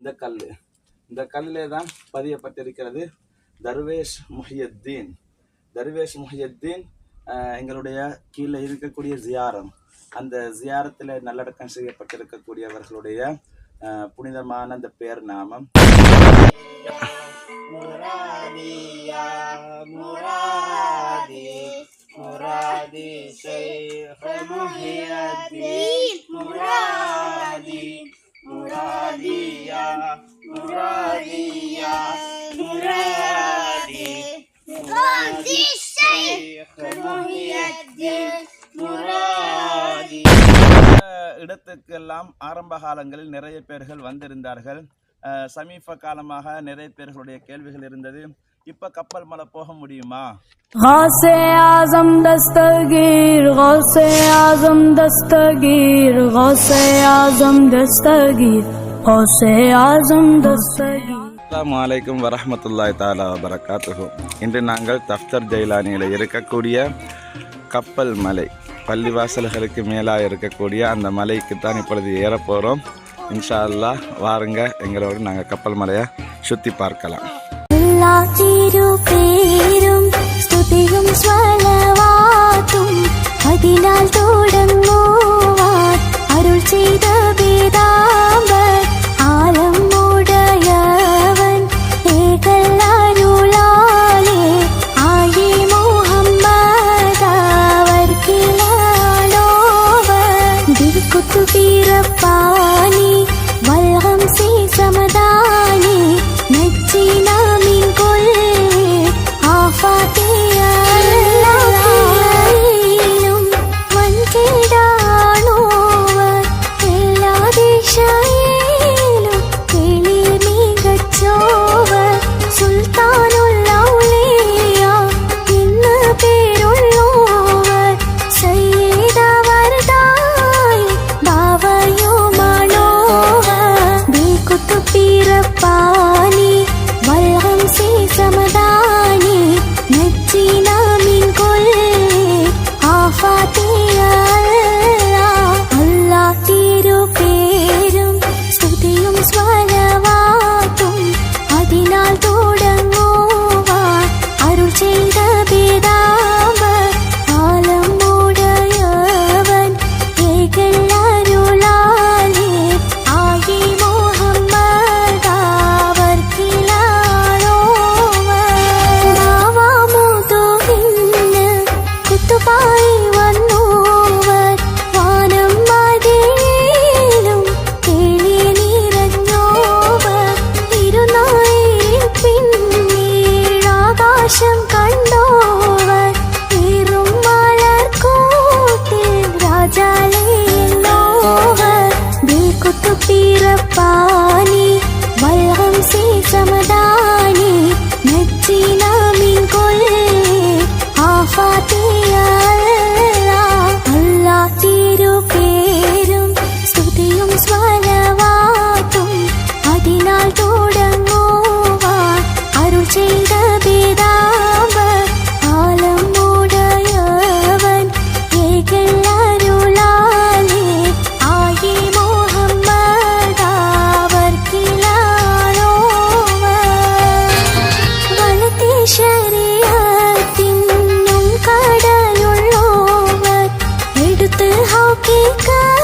இந்த கல். இந்த கல்லே தான் பதியப்பட்டிருக்கிறது. தர்வேஷ் முஹியத்தீன். தர்வேஷ் முஹியத்தீன் எங்களுடைய கீழே இருக்கக்கூடிய ஜியாரம். அந்த ஜியாரத்தில் நல்லடக்கம் செய்யப்பட்டிருக்கக்கூடியவர்களுடைய புனிதமான அந்த பேர் நாமம். முராதி முராதி. முராரியா முராரியா முராரி முராரி ஷேக் முஹியத்தீன் இடத்துக்கெல்லாம் ஆரம்ப காலங்களில் நிறைய பேர்கள் வந்திருந்தார்கள். சமீப காலமாக நிறைய பேர்களுடைய கேள்விகள் இருந்தது. இப்ப கப்பல் மலை போக முடியுமா غوث اعظم دستگیر غوث اعظم دستگیر غوث اعظم دستگیر غوث اعظم دستگیر அஸ்ஸலாமு அலைக்கும் வரஹ்மத்துல்லாஹி தாலா வபரகாத்துஹு இன்று நாங்கள் தஃப்தர் ஜெயிலானியில் இருக்கக்கூடிய கப்பல் மலை பள்ளிவாசல்களுக்கு மேலாக இருக்கக்கூடிய அந்த மலைக்கு தான் இப்பொழுது ஏறப் போகிறோம் இன்ஷா அல்லாஹ் வாருங்க எங்களோடு நாங்கள் கப்பல் மலையை சுற்றி பார்க்கலாம் തിരുപേരും സ്തുതിയും സ്വലവാത്തും അതിനാൽ തുടങ്ങുവാൻ അരുൾ ചെയ്ത വേദാമ്പർ बात हो की का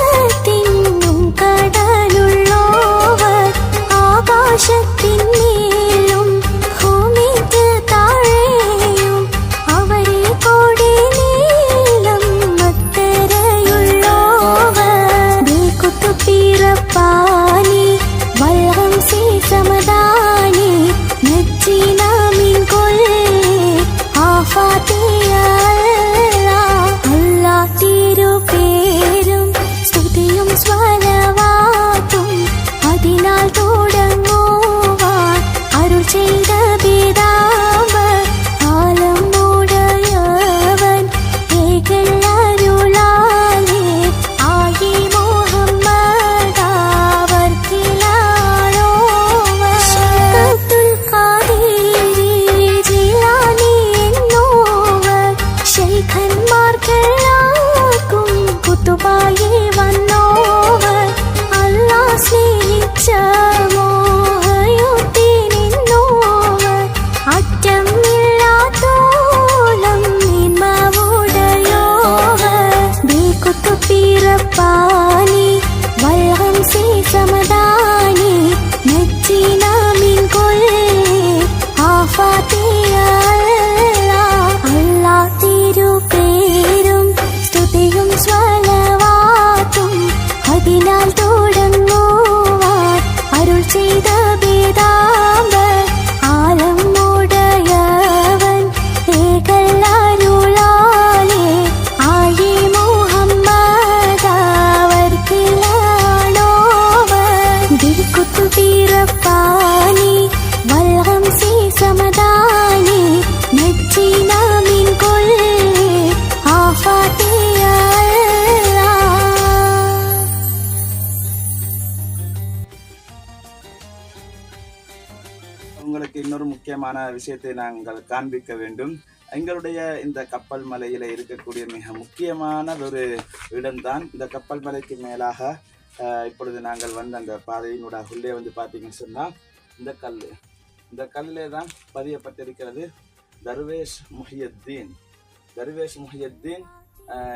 முக்கியமான விஷயத்தை நாங்கள் காண்பிக்க வேண்டும். எங்களுடைய இந்த கப்பல் மலையில் இருக்கக்கூடிய மிக முக்கியமான ஒரு இடம்தான். இந்த கப்பல் மலைக்கு மேலாக இப்பொழுது நாங்கள் வந்து அந்த பாதையினூடாக உள்ளே வந்து பார்த்தீங்கன்னு சொன்னால் இந்த கல் இந்த கல்லே தான் பதியப்பட்டிருக்கிறது. தர்வேஷ் முஹியத்தீன். தர்வேஷ் முஹியத்தீன்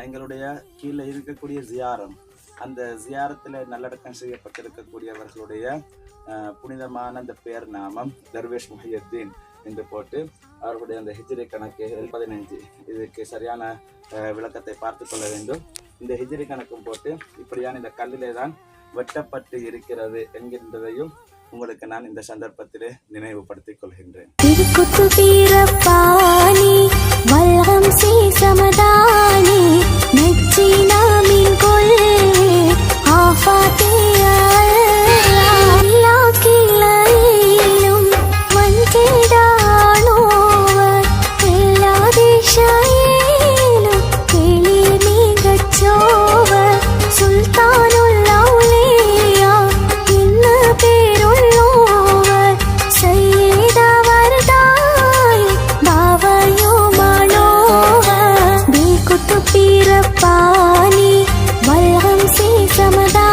எங்களுடைய கீழே இருக்கக்கூடிய ஜியாரம். அந்த ஜியாரத்தில் நல்லடக்கம் செய்யப்பட்டிருக்கக்கூடியவர்களுடைய புனிதமான அந்த பெயர் நாமம் தர்வேஷ் முஹியத்தீன் என்று போட்டு அவர்களுடைய அந்த ஹிஜ்ரி கணக்கு பதினைஞ்சு இதுக்கு சரியான விளக்கத்தை பார்த்து கொள்ள வேண்டும். இந்த ஹிஜ்ரி கணக்கும் போட்டு இப்படியான இந்த கல்லிலே தான் வெட்டப்பட்டு இருக்கிறது என்கின்றதையும் உங்களுக்கு நான் இந்த சந்தர்ப்பத்திலே நினைவுபடுத்திக் கொள்கின்றேன். சமதானி 这么大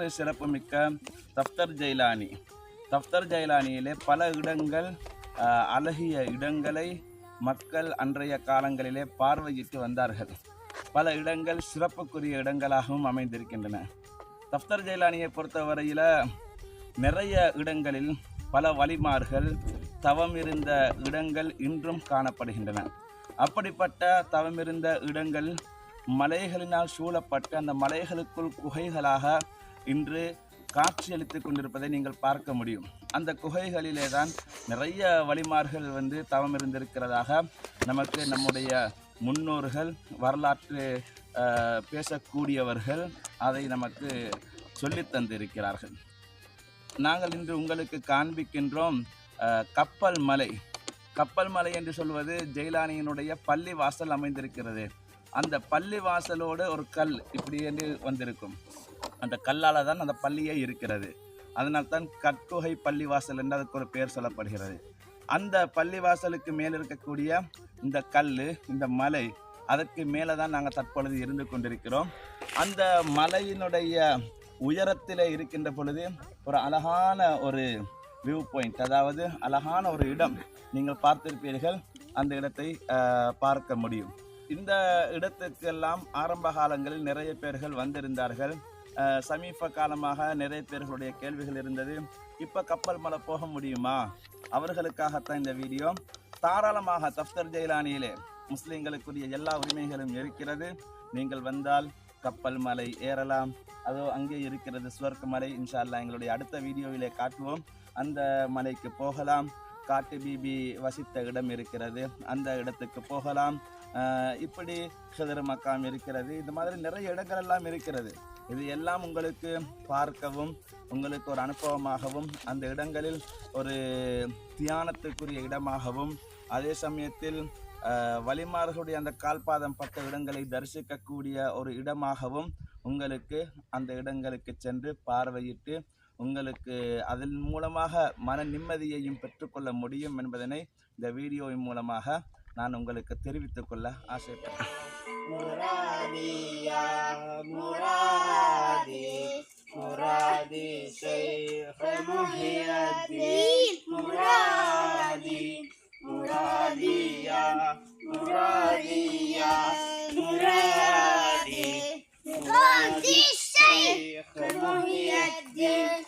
வரலாற்று சிறப்புமிக்க தப்தர் ஜெயிலானி. தப்தர் ஜெயிலானியிலே பல இடங்கள் அழகிய இடங்களை மக்கள் அன்றைய காலங்களிலே பார்வையிட்டு வந்தார்கள். பல இடங்கள் சிறப்புக்குரிய இடங்களாகவும் அமைந்திருக்கின்றன. தப்தர் ஜெயிலானியை பொறுத்தவரையில் நிறைய இடங்களில் பல வழிமார்கள் தவமிருந்த இடங்கள் இன்றும் காணப்படுகின்றன. அப்படிப்பட்ட தவமிருந்த இடங்கள் மலைகளினால் சூழப்பட்டு அந்த மலைகளுக்குள் குகைகளாக இன்று காட்சியளித்துக் கொண்டிருப்பதை நீங்கள் பார்க்க முடியும். அந்த குகைகளிலே தான் நிறைய வழிமார்கள் வந்து தவம் இருந்திருக்கிறதாக நமக்கு நம்முடைய முன்னோர்கள் வரலாற்று பேசக்கூடியவர்கள் அதை நமக்கு சொல்லித் தந்திருக்கிறார்கள். நாங்கள் இன்று உங்களுக்கு காண்பிக்கின்றோம் கப்பல் மலை. கப்பல் மலை என்று சொல்வது ஜெயிலானியினுடைய பள்ளி வாசல் அமைந்திருக்கிறது. அந்த பள்ளி வாசலோடு ஒரு கல் இப்படி என்று வந்திருக்கும். அந்த கல்லால் தான் அந்த பள்ளியே இருக்கிறது. அதனால் தான் கற்குகை பள்ளி வாசல் என்று அதுக்கு ஒரு பெயர் சொல்லப்படுகிறது. அந்த பள்ளிவாசலுக்கு மேல் இருக்கக்கூடிய இந்த கல் இந்த மலை அதற்கு மேலே தான் நாங்கள் தற்பொழுது இருந்து கொண்டிருக்கிறோம். அந்த மலையினுடைய உயரத்தில் இருக்கின்ற பொழுது ஒரு அழகான ஒரு வியூ பாயிண்ட் அதாவது அழகான ஒரு இடம் நீங்கள் பார்த்திருப்பீர்கள். அந்த இடத்தை பார்க்க முடியும். இந்த இடத்துக்கெல்லாம் ஆரம்ப காலங்களில் நிறைய பேர்கள் வந்திருந்தார்கள். சமீப காலமாக நிறைய பேர்களுடைய கேள்விகள் இருந்தது இப்போ கப்பல் மலை போக முடியுமா? அவர்களுக்காகத்தான் இந்த வீடியோ. தாராளமாக தஃப்தர் ஜெயிலானியிலே முஸ்லீம்களுக்குரிய எல்லா உரிமைகளும் இருக்கிறது. நீங்கள் வந்தால் கப்பல் மலை ஏறலாம். அதோ அங்கே இருக்கிறது சுவர்க்க மலை. இன்ஷால்லா எங்களுடைய அடுத்த வீடியோவிலே காட்டுவோம். அந்த மலைக்கு போகலாம். காட்டு பீபி வசித்த இடம் இருக்கிறது. அந்த இடத்துக்கு போகலாம். இப்படி ஹிதர் மக்காம் இருக்கிறது. இந்த மாதிரி நிறைய இடங்கள் எல்லாம் இருக்கிறது. இது எல்லாம் உங்களுக்கு பார்க்கவும் உங்களுக்கு ஒரு அனுபவமாகவும் அந்த இடங்களில் ஒரு தியானத்துக்குரிய இடமாகவும் அதே சமயத்தில் வழிமார்களுடைய அந்த கால்பாதம் பட்ட இடங்களை தரிசிக்கக்கூடிய ஒரு இடமாகவும் உங்களுக்கு அந்த இடங்களுக்கு சென்று பார்வையிட்டு உங்களுக்கு அதன் மூலமாக மன நிம்மதியையும் பெற்றுக்கொள்ள முடியும் என்பதனை இந்த வீடியோவின் மூலமாக நான் உங்களுக்கு தெரிவித்துக் கொள்ள ஆசைப்படுறேன் مرادي يا مرادي مرادي شيخ محي الدين مرادي مرادي يا مرادي يا مرادي مرادي شيخ محي الدين